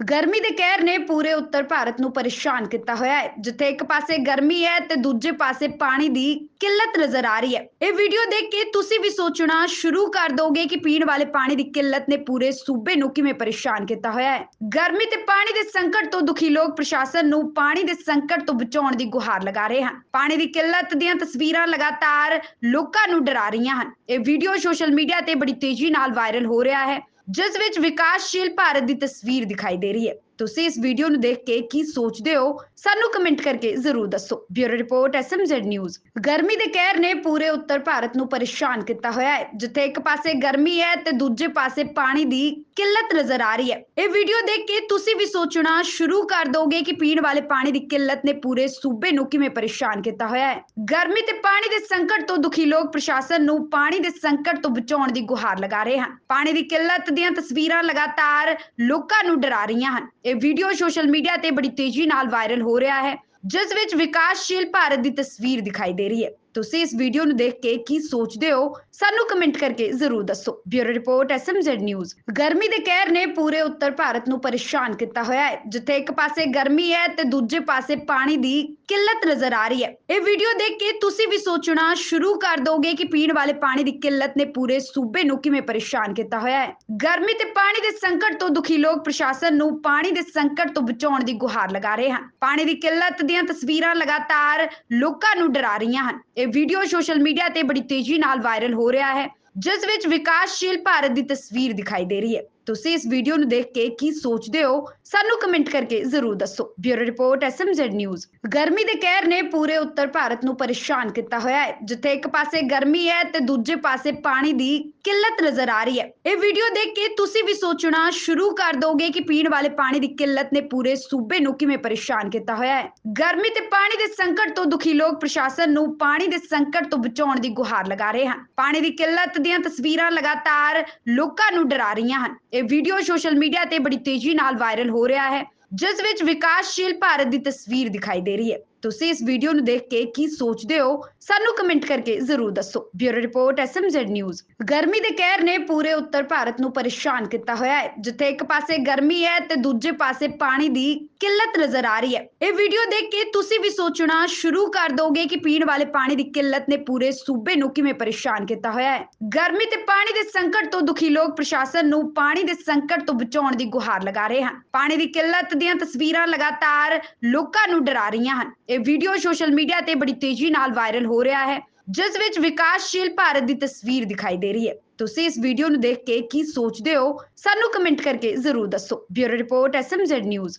ਗਰਮੀ ਦੇ ਕਹਿਰ ਨੇ ਪੂਰੇ ਉੱਤਰ ਭਾਰਤ ਨੂੰ ਪਰੇਸ਼ਾਨ ਕੀਤਾ ਹੋਇਆ ਹੈ। ਜਿੱਥੇ ਇੱਕ ਪਾਸੇ ਗਰਮੀ ਹੈ ਤੇ ਦੂਜੇ ਪਾਸੇ ਪਾਣੀ ਦੀ ਕਿੱਲਤ ਨਜ਼ਰ ਆ ਰਹੀ ਹੈ। ਇਹ ਵੀਡੀਓ ਦੇਖ ਕੇ ਤੁਸੀਂ ਵੀ ਸੋਚਣਾ ਸ਼ੁਰੂ ਕਰ ਦੋਗੇ ਕਿ ਪੀਣ ਵਾਲੇ ਪਾਣੀ ਦੀ ਕਿੱਲਤ ਨੇ ਪੂਰੇ ਸੂਬੇ ਨੂੰ ਕਿਵੇਂ ਪਰੇਸ਼ਾਨ ਕੀਤਾ ਹੋਇਆ ਹੈ। ਗਰਮੀ ਤੇ ਪਾਣੀ ਦੇ ਸੰਕਟ ਤੋਂ ਦੁਖੀ ਲੋਕ ਪ੍ਰਸ਼ਾਸਨ ਨੂੰ ਪਾਣੀ ਦੇ ਸੰਕਟ ਤੋਂ ਬਚਾਉਣ ਦੀ ਗੁਹਾਰ ਲਗਾ ਰਹੇ ਹਨ। ਪਾਣੀ ਦੀ ਕਿੱਲਤ ਦੀਆਂ ਤਸਵੀਰਾਂ ਲਗਾਤਾਰ ਲੋਕਾਂ ਨੂੰ ਡਰਾ ਰਹੀਆਂ ਹਨ। ਇਹ ਵੀਡੀਓ ਸੋਸ਼ਲ ਮੀਡੀਆ ਤੇ ਬੜੀ ਤੇਜ਼ੀ ਨਾਲ ਵਾਇਰਲ ਹੋ ਰਿਹਾ ਹੈ। ਜਿਸ ਵਿੱਚ ਵਿਕਾਸਸ਼ੀਲ ਭਾਰਤ ਦੀ ਤਸਵੀਰ ਦਿਖਾਈ ਦੇ ਰਹੀ ਹੈ। ਤੁਸੀਂ ਇਸ ਵੀਡੀਓ ਨੂੰ ਦੇਖ ਕੇ ਕੀ ਸੋਚਦੇ ਹੋ, ਸਾਨੂੰ ਕਮੈਂਟ ਕਰਕੇ ਜ਼ਰੂਰ ਦੱਸੋ। ਬਿਊਰੋ ਰਿਪੋਰਟ ਐਸਐਮਜ਼ੈਡ ਨਿਊਜ਼ ਗਰਮੀ ਦੇ ਕਹਿਰ ਨੇ ਪੂਰੇ ਉੱਤਰ ਭਾਰਤ ਨੂੰ ਪਰੇਸ਼ਾਨ ਕੀਤਾ ਹੋਇਆ ਹੈ, ਜਿੱਥੇ ਇੱਕ ਪਾਸੇ ਗਰਮੀ ਹੈ ਤੇ ਦੂਜੇ ਪਾਸੇ ਪਾਣੀ ਦੀ ਕਿੱਲਤ ਨਜ਼ਰ ਆ ਰਹੀ ਹੈ। ਇਹ ਵੀਡੀਓ ਦੇਖ ਕੇ ਤੁਸੀਂ ਵੀ ਸੋਚਣਾ ਸ਼ੁਰੂ ਕਰ ਦੋਗੇ ਕਿ ਪੀਣ ਵਾਲੇ ਪਾਣੀ ਦੀ ਕਿੱਲਤ ਨੇ ਪੂਰੇ ਸੂਬੇ ਨੂੰ ਕਿਵੇਂ ਪਰੇਸ਼ਾਨ ਕੀਤਾ ਹੋਇਆ ਹੈ। ਗਰਮੀ ਤੇ ਪਾਣੀ ਦੇ ਸੰਕਟ ਤੋਂ ਦੁਖੀ ਲੋਕ ਪ੍ਰਸ਼ਾਸਨ ਨੂੰ ਪਾਣੀ ਦੇ ਸੰਕਟ ਤੋਂ ਬਚਾਉਣ ਦੀ ਗੁਹਾਰ ਲਗਾ ਰਹੇ ਹਨ। ਪਾਣੀ ਦੀ ਕਿੱਲਤ ਦੀਆਂ ਤਸਵੀਰਾਂ ਲਗਾਤਾਰ ਲੋਕਾਂ ਨੂੰ ਡਰਾ ਰਹੀਆਂ ਹਨ। ਇਹ ਵੀਡੀਓ ਸੋਸ਼ਲ ਮੀਡੀਆ ਤੇ ਬੜੀ ਤੇਜ਼ੀ ਨਾਲ ਵਾਇਰਲ ਹੋ ਰਿਹਾ ਹੈ, ਜਿਸ ਵਿੱਚ ਵਿਕਾਸਸ਼ੀਲ ਭਾਰਤ ਦੀ ਤਸਵੀਰ ਦਿਖਾਈ ਦੇ ਰਹੀ ਹੈ। ਤੁਸੀਂ ਇਸ ਵੀਡੀਓ ਨੂੰ ਦੇਖ ਕੇ ਕੀ ਸੋਚਦੇ ਹੋ, ਸਾਨੂੰ ਕਮੈਂਟ ਕਰਕੇ ਜ਼ਰੂਰ ਦੱਸੋ। ਬਿਊਰੋ ਰਿਪੋਰਟ ਐਸਐਮਜ਼ੈਡ ਨਿਊਜ਼ ਗਰਮੀ ਦੇ ਕਹਿਰ ਨੇ ਪੂਰੇ ਉੱਤਰ ਭਾਰਤ ਨੂੰ ਪਰੇਸ਼ਾਨ ਕੀਤਾ ਹੋਇਆ ਹੈ, ਜਿੱਥੇ ਇੱਕ ਪਾਸੇ ਗਰਮੀ ਹੈ ਤੇ ਦੂਜੇ ਪਾਸੇ ਪਾਣੀ ਦੀ ਕਿੱਲਤ ਨਜ਼ਰ ਆ ਰਹੀ ਹੈ। ਇਹ ਵੀਡੀਓ ਦੇਖ ਕੇ ਤੁਸੀਂ ਵੀ ਸੋਚਣਾ ਸ਼ੁਰੂ ਕਰ ਦੋਗੇ ਕਿ ਪੀਣ ਵਾਲੇ ਪਾਣੀ ਦੀ ਕਿੱਲਤ ਨੇ ਪੂਰੇ ਸੂਬੇ ਨੂੰ ਕਿਵੇਂ ਪਰੇਸ਼ਾਨ ਕੀਤਾ ਹੋਇਆ ਹੈ। ਗਰਮੀ ਤੇ ਪਾਣੀ ਦੇ ਸੰਕਟ ਤੋਂ ਦੁਖੀ ਲੋਕ ਪ੍ਰਸ਼ਾਸਨ ਨੂੰ ਪਾਣੀ ਦੇ ਸੰਕਟ ਤੋਂ ਬਚਾਉਣ ਦੀ ਗੁਹਾਰ ਲਗਾ ਰਹੇ ਹਨ। ਪਾਣੀ ਦੀ ਕਿੱਲਤ ਦੀਆਂ ਤਸਵੀਰਾਂ ਲਗਾਤਾਰ ਲੋਕਾਂ ਨੂੰ ਡਰਾ ਰਹੀਆਂ ਹਨ। ਇਹ ਵੀਡੀਓ ਸੋਸ਼ਲ ਮੀਡੀਆ ਤੇ ਬੜੀ ਤੇਜ਼ੀ ਨਾਲ ਵਾਇਰਲ ਹੋ ਰਿਹਾ ਹੈ, ਜਿਸ ਵਿੱਚ ਵਿਕਾਸਸ਼ੀਲ ਭਾਰਤ ਦੀ ਤਸਵੀਰ ਦਿਖਾਈ ਦੇ ਰਹੀ ਹੈ। ਤੁਸੀਂ ਇਸ ਵੀਡੀਓ ਨੂੰ ਦੇਖ ਕੇ ਕੀ ਸੋਚਦੇ ਹੋ, ਸਾਨੂੰ ਕਮੈਂਟ ਕਰਕੇ ਜ਼ਰੂਰ ਦੱਸੋ। ਬਿਊਰੋ ਰਿਪੋਰਟ ਐਸਐਮਜ਼ੈਡ ਨਿਊਜ਼ ਗਰਮੀ ਦੇ ਕਹਿਰ ਨੇ ਪੂਰੇ ਉੱਤਰ ਭਾਰਤ ਨੂੰ ਪਰੇਸ਼ਾਨ ਕੀਤਾ ਹੋਇਆ ਹੈ, ਜਿੱਥੇ ਇੱਕ ਪਾਸੇ ਗਰਮੀ ਹੈ ਤੇ ਦੂਜੇ ਪਾਸੇ ਪਾਣੀ ਦੀ ਕਿੱਲਤ ਨਜ਼ਰ ਆ ਰਹੀ ਹੈ। ਇਹ ਵੀਡੀਓ ਦੇਖ ਕੇ ਤੁਸੀਂ ਵੀ ਸੋਚਣਾ ਸ਼ੁਰੂ ਕਰ ਦੋਗੇ ਕਿ ਪੀਣ ਵਾਲੇ ਪਾਣੀ ਦੀ ਕਿੱਲਤ ਨੇ ਪੂਰੇ ਸੂਬੇ ਨੂੰ ਕਿਵੇਂ ਪਰੇਸ਼ਾਨ ਕੀਤਾ ਹੋਇਆ ਹੈ। ਗਰਮੀ ਤੇ ਪਾਣੀ ਦੇ ਸੰਕਟ ਤੋਂ ਦੁਖੀ ਲੋਕ ਪ੍ਰਸ਼ਾਸਨ ਨੂੰ ਪਾਣੀ ਦੇ ਸੰਕਟ ਤੋਂ ਬਚਾਉਣ ਦੀ ਗੁਹਾਰ ਲਗਾ ਰਹੇ ਹਨ। ਪਾਣੀ ਦੀ ਕਿੱਲਤ ਦੀਆਂ ਤਸਵੀਰਾਂ ਲਗਾਤਾਰ ਲੋਕਾਂ ਨੂੰ ਡਰਾ ਰਹੀਆਂ ਹਨ। ਇਹ ਵੀਡੀਓ ਸੋਸ਼ਲ ਮੀਡੀਆ ਤੇ ਬੜੀ ਤੇਜ਼ੀ ਨਾਲ ਵਾਇਰਲ ਹੋ ਰਿਹਾ ਹੈ, ਜਿਸ ਵਿੱਚ ਵਿਕਾਸਸ਼ੀਲ ਭਾਰਤ ਦੀ ਤਸਵੀਰ ਦਿਖਾਈ ਦੇ ਰਹੀ ਹੈ। ਤੁਸੀਂ ਇਸ ਵੀਡੀਓ ਨੂੰ ਦੇਖ ਕੇ ਕੀ ਸੋਚਦੇ ਹੋ, ਸਾਨੂੰ ਕਮੈਂਟ ਕਰਕੇ ਜ਼ਰੂਰ ਦੱਸੋ। ਬਿਊਰੋ ਰਿਪੋਰਟ ਐਸਐਮਜ਼ੈਡ ਨਿਊਜ਼ ਗਰਮੀ ਦੇ ਕਹਿਰ ਨੇ ਪੂਰੇ ਉੱਤਰ ਭਾਰਤ ਨੂੰ ਪਰੇਸ਼ਾਨ ਕੀਤਾ ਹੋਇਆ ਹੈ, ਜਿੱਥੇ ਇੱਕ ਪਾਸੇ ਗਰਮੀ ਹੈ ਤੇ ਦੂਜੇ ਪਾਸੇ ਪਾਣੀ ਦੀ ਕਿੱਲਤ ਨਜ਼ਰ ਆ ਰਹੀ ਹੈ। ਇਹ ਵੀਡੀਓ ਦੇਖ ਕੇ ਤੁਸੀਂ ਵੀ ਸੋਚਣਾ ਸ਼ੁਰੂ ਕਰ ਦੋਗੇ ਕਿ ਪੀਣ ਵਾਲੇ ਪਾਣੀ ਦੀ ਕਿੱਲਤ ਨੇ ਪੂਰੇ ਸੂਬੇ ਨੂੰ ਕਿਵੇਂ ਪਰੇਸ਼ਾਨ ਕੀਤਾ ਹੋਇਆ ਹੈ। ਗਰਮੀ ਤੇ ਪਾਣੀ ਦੇ ਸੰਕਟ ਤੋਂ ਦੁਖੀ ਲੋਕ ਪ੍ਰਸ਼ਾਸਨ ਨੂੰ ਪਾਣੀ ਦੇ ਸੰਕਟ ਤੋਂ ਬਚਾਉਣ ਦੀ ਗੁਹਾਰ ਲਗਾ ਰਹੇ ਹਨ। ਪਾਣੀ ਦੀ ਕਿੱਲਤ ਦੀਆਂ ਤਸਵੀਰਾਂ ਲਗਾਤਾਰ ਲੋਕਾਂ ਨੂੰ ਡਰਾ ਰਹੀਆਂ ਹਨ। ਇਹ ਵੀਡੀਓ ਸੋਸ਼ਲ ਮੀਡੀਆ ਤੇ ਬੜੀ ਤੇਜ਼ੀ ਨਾਲ ਵਾਇਰਲ ਹੋ ਰਿਹਾ ਹੈ, ਜਿਸ ਵਿੱਚ ਵਿਕਾਸਸ਼ੀਲ ਭਾਰਤ ਦੀ ਤਸਵੀਰ ਦਿਖਾਈ ਦੇ ਰਹੀ ਹੈ। ਤੁਸੀਂ ਇਸ ਵੀਡੀਓ ਨੂੰ ਦੇਖ ਕੇ ਕੀ ਸੋਚਦੇ ਹੋ? ਸਾਨੂੰ ਕਮੈਂਟ ਕਰਕੇ ਜ਼ਰੂਰ ਦੱਸੋ। Bureau report SMZ news